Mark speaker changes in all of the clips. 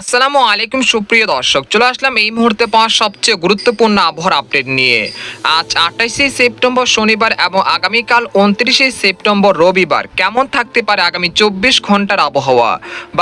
Speaker 1: আসসালামু আলাইকুম, সুপ্রিয় দর্শক। চলে আসলাম এই মুহূর্তে পাওয়া সবচেয়ে গুরুত্বপূর্ণ আবহাওয়ার আপডেট নিয়ে। আজ আঠাইশে সেপ্টেম্বর শনিবার এবং আগামীকাল উনত্রিশে সেপ্টেম্বর রবিবার। কেমন থাকতে পারে আগামী চব্বিশ ঘণ্টার আবহাওয়া?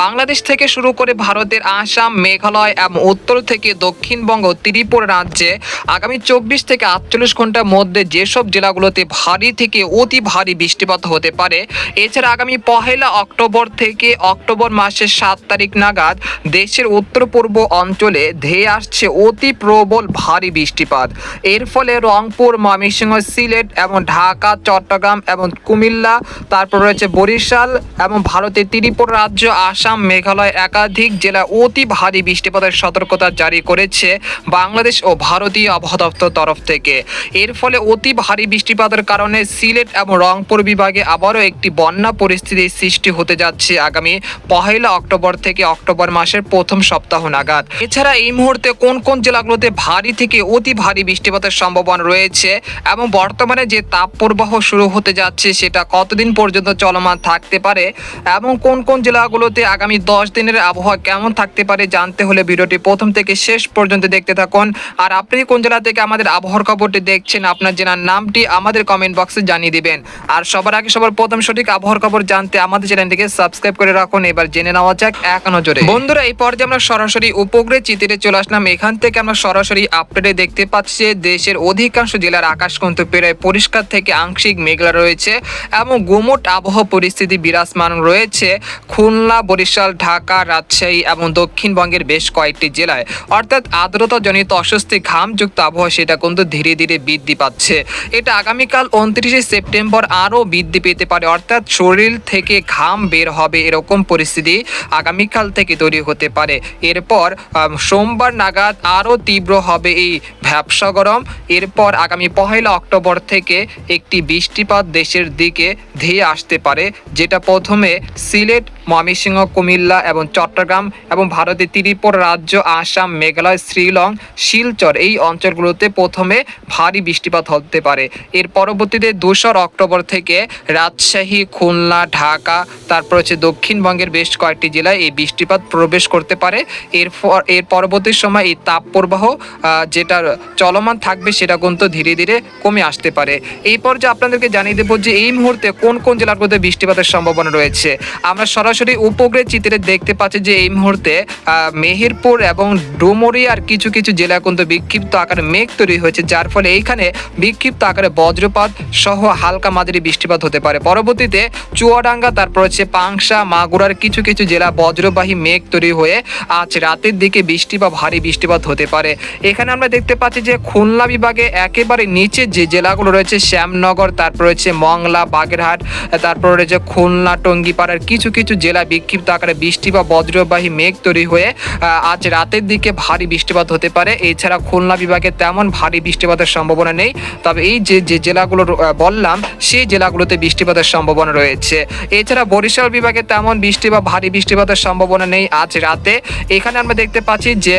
Speaker 1: বাংলাদেশ থেকে শুরু করে ভারতের আসাম, মেঘালয় এবং উত্তর থেকে দক্ষিণবঙ্গ, ত্রিপুরা রাজ্যে আগামী চব্বিশ থেকে আটচল্লিশ ঘণ্টার মধ্যে যেসব জেলাগুলোতে ভারী থেকে অতি ভারী বৃষ্টিপাত হতে পারে, এছাড়া আগামী পহেলা অক্টোবর থেকে অক্টোবর মাসের সাত তারিখ নাগাদ দেশের উত্তর পূর্ব অঞ্চলে ধেয়ে আসছে অতি প্রবল ভারী বৃষ্টিপাত। এর ফলে রংপুর, ময়মনসিংহ, সিলেট এবং ঢাকা, চট্টগ্রাম এবং কুমিল্লা, তারপর রয়েছে বরিশাল এবং ভারতের ত্রিপুরা রাজ্য, আসাম, মেঘালয় একাধিক জেলা অতি ভারী বৃষ্টিপাতের সতর্কতা জারি করেছে বাংলাদেশ ও ভারতীয় আবহাওয়া দপ্তর তরফ থেকে। এর ফলে অতি ভারী বৃষ্টিপাতের কারণে সিলেট এবং রংপুর বিভাগে আবারও একটি বন্যা পরিস্থিতির সৃষ্টি হতে যাচ্ছে আগামী পহেলা অক্টোবর থেকে অক্টোবর মাসের প্রথম সপ্তাহ নাগাদ। এছাড়া এই মুহূর্তে কোন কোন জেলাগুলোতে ভারী থেকে অতি ভারী বৃষ্টিপাতের সম্ভাবনা রয়েছে এবং বর্তমানে যে তাপপ্রবাহ শুরু হতে যাচ্ছে সেটা কতদিন পর্যন্ত চলমান থাকতে পারে এবং কোন কোন জেলাগুলোতে আগামী দশ দিনের আবহাওয়া কেমন থাকতে পারে জানতে হলে ভিডিওটি প্রথম থেকে শেষ পর্যন্ত দেখতে থাকুন। আর আপনি কোন জেলা থেকে আমাদের আবহাওয়ার খবরটি দেখছেন, আপনার জেলার নামটি আমাদের কমেন্ট বক্সে জানিয়ে দিবেন। আর সবার আগে সবার প্রথম সঠিক আবহাওয়ার খবর জানতে আমাদের চ্যানেলটিকে সাবস্ক্রাইব করে রাখুন। এবার জেনে নেওয়া যাক এক নজরে। বন্ধুরা, এই পর্যায়ে আমরা সরাসরি উপগ্রহ চিত্রে চলে আসলাম, এখান থেকে আমরা সরাসরি আপডেটে দেখতে পাচ্ছি যে দেশের অধিকাংশ জেলার আকাশ কিন্তু প্রায় পরিষ্কার থেকে আংশিক মেঘলা রয়েছে এবং গুমট আবহাওয়া পরিস্থিতি বিরাজমান রয়েছে। খুলনা, বরিশাল, ঢাকা, রাজশাহী এবং দক্ষিণবঙ্গের বেশ কয়েকটি জেলায়। অর্থাৎ আর্দ্রতাজনিত অস্বস্তি, ঘামযুক্ত আবহাওয়া সেটা কিন্তু ধীরে ধীরে বৃদ্ধি পাচ্ছে। এটা আগামীকাল উনত্রিশে সেপ্টেম্বর আরও বৃদ্ধি পেতে পারে, অর্থাৎ শরীর থেকে ঘাম বের হবে এরকম পরিস্থিতি আগামীকাল থেকে তৈরি হতে পারে। এরপর সোমবার নাগাদ আরও তীব্র হবে এই ভ্যাবসা গরম। এরপর আগামী পহেলা অক্টোবর থেকে একটি বৃষ্টিপাত দেশের দিকে ধেয়ে আসতে পারে, যেটা প্রথমে সিলেট, ময়মনসিংহ, কুমিল্লা এবং চট্টগ্রাম এবং ভারতের ত্রিপুরা রাজ্য, আসাম, মেঘালয়, শ্রীলং, শিলচর এই অঞ্চলগুলোতে প্রথমে ভারী বৃষ্টিপাত হতে পারে। এর পরবর্তীতে দোসর অক্টোবর থেকে রাজশাহী, খুলনা, ঢাকা, তারপর হচ্ছে দক্ষিণবঙ্গের বেশ কয়েকটি জেলায় এই বৃষ্টিপাত প্রবেশ করতে পারে। এর এর পরবর্তী সময় এই তাপপ্রবাহ আহ, যেটা চলমান থাকবে সেটা কিন্তু ধীরে ধীরে কমে আসতে পারে। এই পর্যায়ে আপনাদেরকে জানিয়ে দেবো যে এই মুহূর্তে কোন কোন জেলার মধ্যে বৃষ্টিপাতের সম্ভাবনা রয়েছে। আমরা সরাসরি উপগ্রহ চিত্রে দেখতে পাচ্ছি যে এই মুহূর্তে মেহেরপুর এবং ডুমুরিয়ার কিছু কিছু জেলা কিন্তু বিক্ষিপ্ত আকারে মেঘ তৈরি হয়েছে যার ফলে এইখানে বিক্ষিপ্ত আকারে বজ্রপাত সহ হালকা মাঝারি বৃষ্টিপাত হতে পারে। পরবর্তীতে চুয়াডাঙ্গা তারপর হচ্ছে পাংশা মাগুরার কিছু কিছু জেলা বজ্রবাহী মেঘ তৈরি হয়ে আজ রাতের দিকে বৃষ্টি বা ভারী বৃষ্টিপাত হতে পারে। এখানে আমরা দেখতে পাচ্ছি যে খুলনা বিভাগে একেবারে নিচে যে জেলাগুলো রয়েছে, শ্যামনগর, তারপর রয়েছে মংলা, বাগেরহাট, তারপর রয়েছে খুলনা, টঙ্গিপাড়ার কিছু কিছু জেলা বিক্ষিপ্ত আকারে বৃষ্টি বা বজ্রবাহী মেঘ তৈরি হয়ে আজ রাতের দিকে ভারী বৃষ্টিপাত হতে পারে। এছাড়া খুলনা বিভাগে তেমন ভারী বৃষ্টিপাতের সম্ভাবনা নেই। তবে এই যে যে জেলাগুলো বললাম, সেই জেলাগুলোতে বৃষ্টিপাতের সম্ভাবনা রয়েছে। এছাড়া বরিশাল বিভাগে তেমন বৃষ্টি বা ভারী বৃষ্টিপাতের সম্ভাবনা নেই। আজ রাতে এখানে আমরা দেখতে পাচ্ছি যে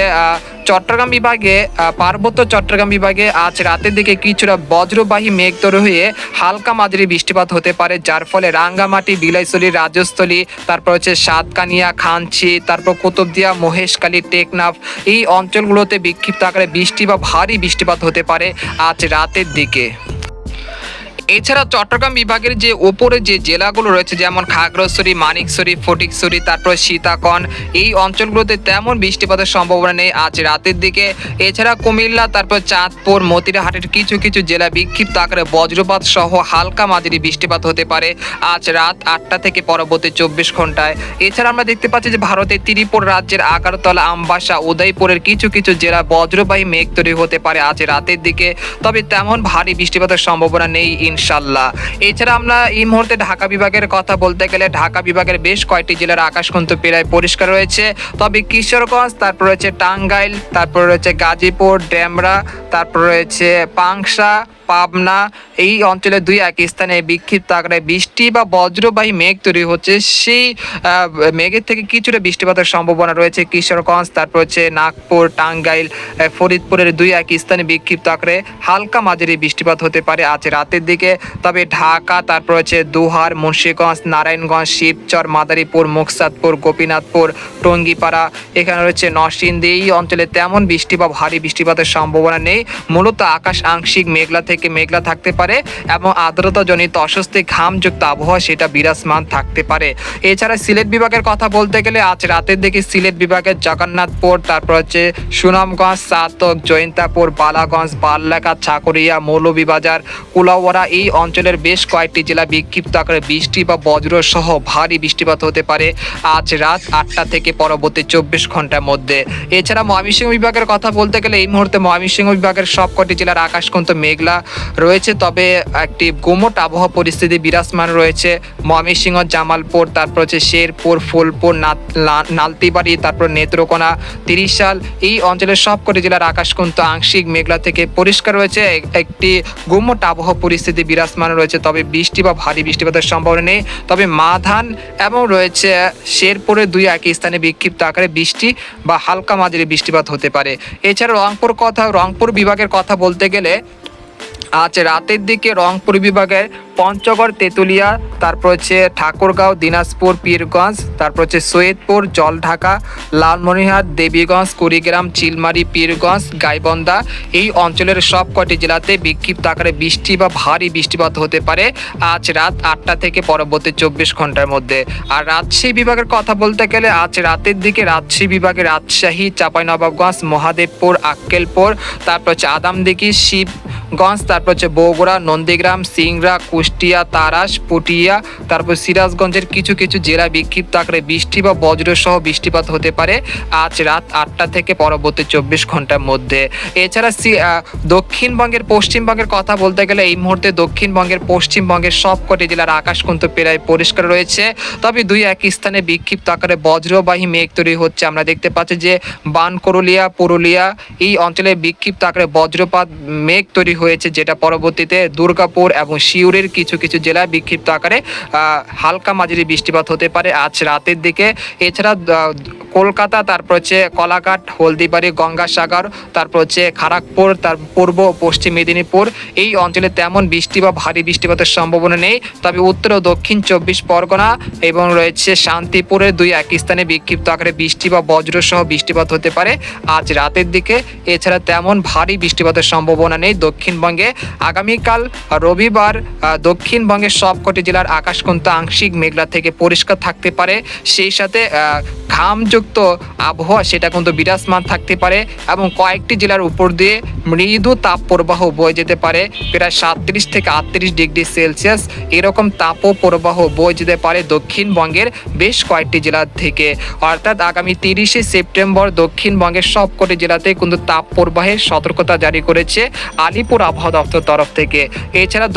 Speaker 1: চট্টগ্রাম বিভাগে পার্বত্য চট্টগ্রাম বিভাগে আজ রাতের দিকে কিছুটা বজ্রবাহী মেঘ তৈরি হয়ে হালকা মাঝারি বৃষ্টিপাত হতে পারে, যার ফলে রাঙ্গামাটি, বিলাইছড়ি, রাজস্থলী, তারপর হচ্ছে সাতকানিয়া খানচি তারপর কুতুবদিয়া, মহেশখালী, টেকনাফ এই অঞ্চলগুলোতে বিক্ষিপ্ত আকারে বৃষ্টি বা ভারী বৃষ্টিপাত হতে পারে আজ রাতের দিকে। এছাড়া চট্টগ্রাম বিভাগের যে ওপরে যে জেলাগুলো রয়েছে, যেমন খাগড়াছড়ি, মানিকছড়ি, ফটিকছড়ি, তারপর সীতাকন, এই অঞ্চলগুলোতে তেমন বৃষ্টিপাতের সম্ভাবনা নেই আজ রাতের দিকে। এছাড়া কুমিল্লা, তারপর চাঁদপুর, মতিরাহাটের কিছু কিছু জেলা বিক্ষিপ্ত আকারে বজ্রপাত সহ হালকা মাঝারি বৃষ্টিপাত হতে পারে আজ রাত আটটা থেকে পরবর্তী চব্বিশ ঘন্টায় এছাড়া আমরা দেখতে পাচ্ছি যে ভারতের ত্রিপুর রাজ্যের আগারতলা, আমবাসা, উদয়পুরের কিছু কিছু জেলা বজ্রবাহী মেঘ তৈরি হতে পারে আজ রাতের দিকে। তবে তেমন ভারী বৃষ্টিপাতের সম্ভাবনা নেই ইনশাল্লাহ। এছাড়া আমরা এই মুহূর্তে ঢাকা বিভাগের কথা বলতে গেলে ঢাকা বিভাগের বেশ কয়েকটি জেলার আকাশ কিন্তু প্রায় পরিষ্কার রয়েছে। তবে কিশোরগঞ্জ, তারপর রয়েছে টাঙ্গাইল, তারপর রয়েছে গাজীপুর, ডেমরা, তারপর রয়েছে পাংশা পাবনা, এই অঞ্চলে দুই এক স্থানে বিক্ষিপ্ত আকারে বৃষ্টি বা বজ্রবাহী মেঘ তৈরি হচ্ছে। সেই মেঘের থেকে কিছুটা বৃষ্টিপাতের সম্ভাবনা রয়েছে কিশোরগঞ্জ, তারপর হচ্ছে নাগপুর, টাঙ্গাইল ফরিদপুরের দুই এক স্থানে বিক্ষিপ্ত আকারে হালকা মাঝারি বৃষ্টিপাত হতে পারে আজ রাতের দিকে। তবে ঢাকা, তারপর হচ্ছে দুহার, মুন্সীগঞ্জ, নারায়ণগঞ্জ, শিবচর, মাদারীপুর, মুকসাদপুর, গোপীনাথপুর, টঙ্গিপাড়া, এখানে রয়েছে নরসিংদী। এই অঞ্চলে তেমন বৃষ্টি বা ভারী বৃষ্টিপাতের সম্ভাবনা নেই। মূলত আকাশ আংশিক মেঘলা থেকে মেঘলা থাকতে পারে এবং আর্দ্রতাজনিত অস্বস্তি ঘামযুক্ত আবহাওয়া সেটা বিরাজমান থাকতে পারে। এছাড়া সিলেট বিভাগের কথা বলতে গেলে আজ রাতের দিকে সিলেট বিভাগের জগন্নাথপুর, তারপর হচ্ছে সুনামগঞ্জ, সাতক, জৈন্তাপুর, বালাগঞ্জ বাল্লাকা চাকরিয়া, মৌলভীবাজার কুলাওয়ারা এই অঞ্চলের বেশ কয়েকটি জেলা বিক্ষিপ্ত আকারে বৃষ্টি বা বজ্র সহ ভারী বৃষ্টিপাত হতে পারে আজ রাত আটটা থেকে পরবর্তী চব্বিশ ঘণ্টার মধ্যে। এছাড়া ময়মনসিংহ বিভাগের কথা বলতে গেলে এই মুহূর্তে ময়মনসিংহ বিভাগের সবকটি জেলার আকাশ কিন্তু মেঘলা রয়েছে। তবে একটি গুমট আবহাওয়া পরিস্থিতি বিরাজমান রয়েছে। ময়মনসিংহ, জামালপুর, তারপর হচ্ছে শেরপুর, ফুলপুর নালতিবাড়ি, তারপর নেত্রকোনা, তিরিশাল। এই অঞ্চলের সবকটি জেলার আকাশ কিন্তু আংশিক মেঘলা থেকে পরিষ্কার রয়েছে। একটি গুমট আবহাওয়া পরিস্থিতি বিরাজমান রয়েছে। তবে বৃষ্টি বা ভারী বৃষ্টিপাতের সম্ভাবনা নেই। তবে মাধান এবং রয়েছে শেরপুরে দুই একই স্থানে বিক্ষিপ্ত আকারে বৃষ্টি বা হালকা মাঝারি বৃষ্টিপাত হতে পারে। এছাড়া রংপুর কথা রংপুর বিভাগের কথা বলতে গেলে আজ রাতের দিকে রংপুর বিভাগের পঞ্চগড়, তেঁতুলিয়া, তারপর হচ্ছে ঠাকুরগাঁও, দিনাজপুর, পীরগঞ্জ, তারপর হচ্ছে সৈয়দপুর, জলঢাকা, লালমনিরহাট, দেবীগঞ্জ, কুড়িগ্রাম, চিলমারি, পীরগঞ্জ, গাইবন্ধা এই অঞ্চলের সব কটি জেলাতে বিক্ষিপ্ত আকারে বৃষ্টি বা ভারী বৃষ্টিপাত হতে পারে আজ রাত আটটা থেকে পরবর্তী চব্বিশ ঘণ্টার মধ্যে। আর রাজশাহী বিভাগের কথা বলতে গেলে আজ রাতের দিকে রাজশাহী বিভাগে রাজশাহী, চাঁপাইনবাবগঞ্জ, মহাদেবপুর, আক্কেলপুর, তারপর হচ্ছে আদামদিঘি শিবগঞ্জ তারপর হচ্ছে বগুড়া, নন্দীগ্রাম, সিংড়া, কুষ্টিয়া, তারাস, পুটিয়া, তারপর সিরাজগঞ্জের কিছু কিছু জেলা বিক্ষিপ্ত আকারে বৃষ্টি বা বজ্র সহ বৃষ্টিপাত হতে পারে আজ রাত আটটা থেকে পরবর্তী চব্বিশ ঘণ্টার মধ্যে। এছাড়া দক্ষিণবঙ্গের, পশ্চিমবঙ্গের কথা বলতে গেলে এই মুহূর্তে দক্ষিণবঙ্গের, পশ্চিমবঙ্গের সবকটি জেলার আকাশ কিন্তু প্রায় পরিষ্কার রয়েছে। তবে দুই এক স্থানে বিক্ষিপ্ত আকারে বজ্রবাহী মেঘ তৈরি হচ্ছে। আমরা দেখতে পাচ্ছি যে বানকরুলিয়া, পুরুলিয়া এই অঞ্চলে বিক্ষিপ্ত আকারে বজ্রপাত, মেঘ তৈরি হয়েছে, যেটা পরবর্তীতে দুর্গাপুর এবং শিউরের কিছু কিছু জেলায় বিক্ষিপ্ত আকারে হালকা মাঝারি বৃষ্টিপাত হতে পারে আজ রাতের দিকে। এছাড়া কলকাতা, তারপর হচ্ছে কলাঘাট, হলদিবাড়ি, গঙ্গাসাগর, তারপর হচ্ছে খড়গপুর তার পূর্ব পশ্চিম মেদিনীপুর, এই অঞ্চলে তেমন বৃষ্টি বা ভারী বৃষ্টিপাতের সম্ভাবনা নেই। তবে উত্তর ও দক্ষিণ চব্বিশ পরগনা এবং রয়েছে শান্তিপুরের দুই এক স্থানে বিক্ষিপ্ত আকারে বৃষ্টি বা বজ্র সহ বৃষ্টিপাত হতে পারে আজ রাতের দিকে। এছাড়া তেমন ভারী বৃষ্টিপাতের সম্ভাবনা নেই। দক্ষিণবঙ্গে। আগামীকাল রবিবার দক্ষিণবঙ্গের সবকটি জেলার আকাশ কিন্তু আংশিক মেঘলা থেকে পরিষ্কার থাকতে পারে। সেই সাথে ঘামযুক্ত আবহাওয়া সেটা কিন্তু বিরাজমান থাকতে পারে এবং কয়েকটি জেলার উপর দিয়ে মৃদু তাপ প্রবাহ বয়ে যেতে পারে। প্রায় সাতত্রিশ থেকে আটত্রিশ ডিগ্রি সেলসিয়াস এরকম তাপও প্রবাহ বয়ে যেতে পারে দক্ষিণবঙ্গের বেশ কয়েকটি জেলা থেকে। অর্থাৎ আগামী তিরিশে সেপ্টেম্বর দক্ষিণবঙ্গের সবকটি জেলাতে কিন্তু তাপ প্রবাহের সতর্কতা জারি করেছে। আলিপুর আবহাওয়া দপ্তর তরফ থেকে। এছাড়া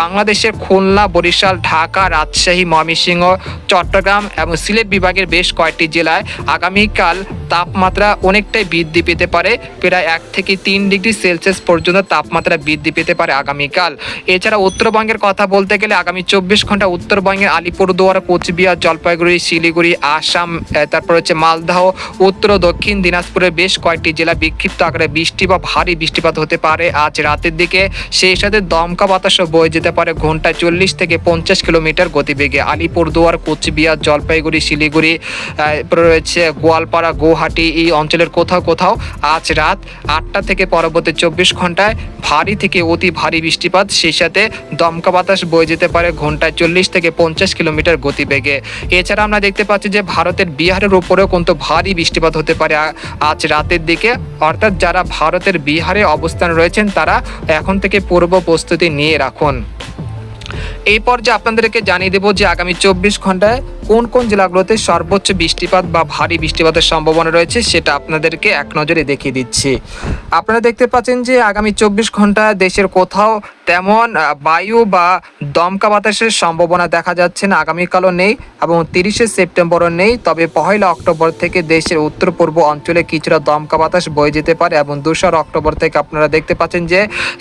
Speaker 1: বাংলাদেশের খুলনা, বরিশাল, ঢাকা, রাজশাহী, ময়মনসিংহ, চট্টগ্রাম এবং সিলেট বিভাগের বেশ কয়েকটি জেলায় আগামীকাল তাপমাত্রা অনেকটাই বৃদ্ধি পেতে পারে। প্রায় এক থেকে তিন ডিগ্রি সেলসিয়াস পর্যন্ত তাপমাত্রা বৃদ্ধি পেতে পারে আগামীকাল। এছাড়া উত্তরবঙ্গের কথা বলতে গেলে আগামী চব্বিশ ঘণ্টা উত্তরবঙ্গের আলিপুরদুয়ার, কোচবিহার, জলপাইগুড়ি, শিলিগুড়ি, আসাম তারপর হচ্ছে মালদাহ, উত্তর দক্ষিণ দিনাজপুরের বেশ কয়েকটি জেলা বিক্ষিপ্ত আকারে বৃষ্টি বা ভারী বৃষ্টিপাত হতে পারে। আজ রাতের দিকে সেই সাথে দমকা বাতাসও বয়ে যেতে পারে ঘন্টায় চল্লিশ থেকে পঞ্চাশ কিলোমিটার গতিবেগে। আলিপুরদুয়ার, কোচবিহার, জলপাইগুড়ি, শিলিগুড়ি রয়েছে গোয়ালপাড়া গুয়াহাটি এই অঞ্চলের কোথাও কোথাও। আজ রাত আটটা থেকে পরবর্তী চব্বিশ ঘন্টায় ভারী থেকে অতি ভারী বৃষ্টিপাত, সেই সাথে দমকা বাতাস বয়ে যেতে পারে ঘন্টায় চল্লিশ থেকে পঞ্চাশ কিলোমিটার গতিবেগে। এছাড়া আমরা দেখতে পাচ্ছি যে ভারতের বিহারের উপরেও কিন্তু ভারী বৃষ্টিপাত হতে পারে। আজ রাতের দিকে অর্থাৎ যারা ভারতের বিহারে অবস্থান রয়েছেন, তারা এখন থেকে পূর্ব প্রস্তুতি নিয়ে রাখুন। এই পর্যায়ে আপনাদেরকে জানিয়ে দেব যে আগামী চব্বিশ ঘন্টায় কোন কোন জেলাগুলোতে সর্বোচ্চ বৃষ্টিপাত বা ভারী বৃষ্টিপাতের সম্ভাবনা রয়েছে সেটা আপনাদেরকে এক নজরে দেখিয়ে দিচ্ছি। আপনারা দেখতে পাচ্ছেন যে আগামী চব্বিশ ঘন্টায় দেশের কোথাও তেমন বায়ু বা দমকা বাতাসের সম্ভাবনা দেখা যাচ্ছে না। আগামীকালও নেই এবং তিরিশে সেপ্টেম্বরও নেই। তবে পহেলা অক্টোবর থেকে দেশের উত্তর পূর্ব অঞ্চলে কিছুটা দমকা বাতাস বয়ে যেতে পারে এবং দোসরা অক্টোবর থেকে আপনারা দেখতে পাচ্ছেন যে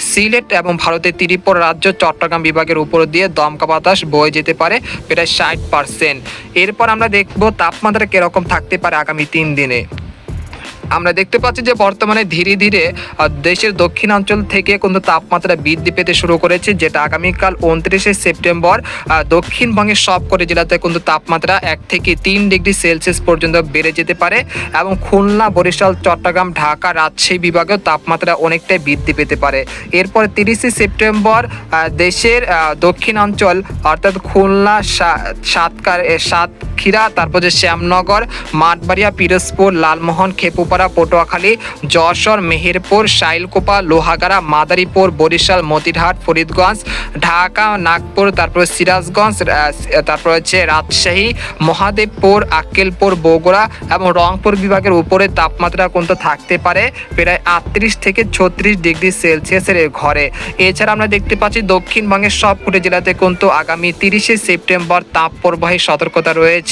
Speaker 1: সিলেট এবং ভারতের ত্রিপুরা রাজ্য চট্টগ্রাম বিভাগের উপর দিয়ে দমকা বাতাস বয়ে যেতে পারে, প্রায় ষাট পার্সেন্ট। এরপর আমরা দেখব তাপমাত্রা কীরকম থাকতে পারে আগামী তিন দিনে। আমরা দেখতে পাচ্ছি যে বর্তমানে ধীরে ধীরে দেশের দক্ষিণাঞ্চল থেকে কিন্তু তাপমাত্রা বৃদ্ধি পেতে শুরু করেছে যেটা আগামীকাল উনত্রিশে সেপ্টেম্বর দক্ষিণবঙ্গের সবকটি জেলাতে কিন্তু তাপমাত্রা এক থেকে তিন ডিগ্রি সেলসিয়াস পর্যন্ত বেড়ে যেতে পারে এবং খুলনা বরিশাল চট্টগ্রাম ঢাকা রাজশাহী বিভাগেও তাপমাত্রা অনেকটাই বৃদ্ধি পেতে পারে। এরপর তিরিশে সেপ্টেম্বর দেশের দক্ষিণাঞ্চল অর্থাৎ খুলনা সাতকার এ, সাতক্ষীরা তারপর যে শ্যামনগর, মাঠবাড়িয়া, পিরোজপুর, লালমোহন, খেপুপাড়া, পটুয়াখালী, যশোর, মেহেরপুর, শাইলকোপা, লোহাগাড়া, মাদারীপুর, বরিশাল, মতিরহাট, ফরিদগঞ্জ, ঢাকা, নাগপুর, তারপর সিরাজগঞ্জ তারপর হচ্ছে রাজশাহী, মহাদেবপুর, আক্কেলপুর, বগুড়া এবং রংপুর বিভাগের উপরে তাপমাত্রা কিন্তু থাকতে পারে প্রায় আটত্রিশ থেকে ছত্রিশ ডিগ্রি সেলসিয়াসের ঘরে। এছাড়া আমরা দেখতে পাচ্ছি দক্ষিণবঙ্গের সবকটি জেলাতে কিন্তু আগামী তিরিশে সেপ্টেম্বর তাপ প্রবাহী সতর্কতা রয়েছে।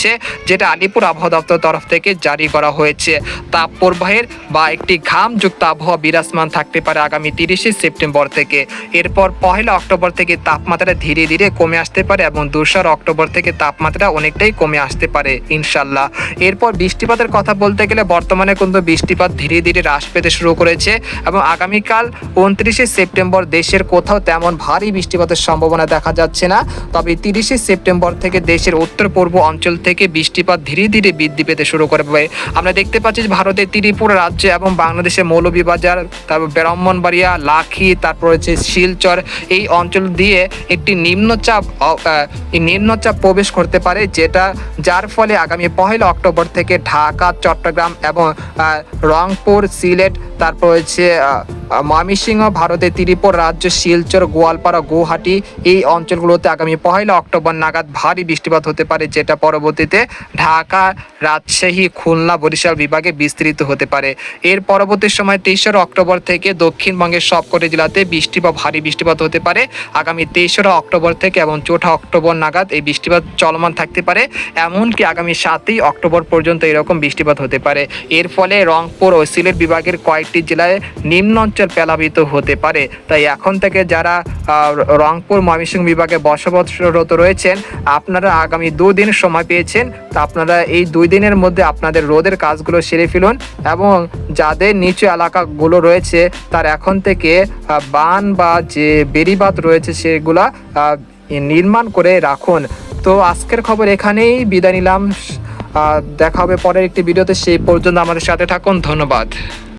Speaker 1: যেটা আলিপুর আবহাওয়া দপ্তর তরফ থেকে জারি করা হয়েছে। তাপ প্রবাহের বা একটি ঘামযুক্ত আবহাওয়া বিরাজমান থাকতে পারে আগামী তিরিশে সেপ্টেম্বর থেকে। এরপর পহেলা অক্টোবর থেকে তাপমাত্রা ধীরে ধীরে কমে আসতে পারে এবং দোসরা অক্টোবর থেকে তাপমাত্রা অনেকটাই কমে আসতে পারে ইনশাল্লাহ এরপর বৃষ্টিপাতের কথা বলতে গেলে বর্তমানে কিন্তু বৃষ্টিপাত ধীরে ধীরে হ্রাস পেতে শুরু করেছে এবং আগামীকাল উনত্রিশে সেপ্টেম্বর দেশের কোথাও তেমন ভারী বৃষ্টিপাতের সম্ভাবনা দেখা যাচ্ছে না। তবে তিরিশে সেপ্টেম্বর থেকে দেশের উত্তর পূর্ব অঞ্চল থেকে বৃষ্টিপাত ধীরে ধীরে বৃদ্ধি পেতে শুরু করবে আমরা দেখতে পাচ্ছি যে ভারতের ত্রিপুরা রাজ্য এবং বাংলাদেশের মৌলভীবাজার, তারপর ব্রাহ্মণবাড়িয়া, লাখি, তারপর হচ্ছে শিলচর এই অঞ্চল দিয়ে একটি নিম্নচাপ নিম্নচাপ প্রবেশ করতে পারে, যেটা যার ফলে আগামী পহেলা অক্টোবর থেকে ঢাকা, চট্টগ্রাম এবং রংপুর, সিলেট তারপর হচ্ছে ময়মনসিংহ, ভারতের ত্রিপুরা রাজ্য, শিলচর, গোয়ালপাড়া, গুয়াহাটি। এই অঞ্চলগুলোতে আগামী পহেলা অক্টোবর নাগাদ ভারী বৃষ্টিপাত হতে পারে, যেটা পরবর্তীতে ঢাকা, রাজশাহী, খুলনা, বরিশাল বিভাগে বিস্তৃত হতে পারে। এর পরবর্তী সময় তেইশরা অক্টোবর থেকে দক্ষিণবঙ্গের সবকটি জেলাতে বৃষ্টি বা ভারী বৃষ্টিপাত হতে পারে। আগামী তেইশরা অক্টোবর থেকে এবং চৌঠা অক্টোবর নাগাদ এই বৃষ্টিপাত চলমান থাকতে পারে। এমনকি আগামী সাতই অক্টোবর পর্যন্ত এরকম বৃষ্টিপাত হতে পারে। এর ফলে রংপুর ও সিলেট বিভাগের কয়েকটি জেলায় নিম্ন অঞ্চল প্লাবিত হতে পারে। তাই এখন থেকে যারা রংপুর ময়মনসিংহ বিভাগে বসবাসরত রয়েছেন, আপনারা আগামী দুদিন সময় পেয়েছেন। তা আপনারা এই দুই দিনের মধ্যে আপনাদের রোদের কাজগুলো সেরে ফেলুন এবং যাদের নিচু এলাকাগুলো রয়েছে, তার এখন থেকে বান বা যে বেড়িবাঁধ রয়েছে সেগুলা নির্মাণ করে রাখুন। তো আজকের খবর এখানেই বিদায় নিলাম। দেখা হবে পরের একটি ভিডিওতে, সেই পর্যন্ত আমাদের সাথে থাকুন। ধন্যবাদ।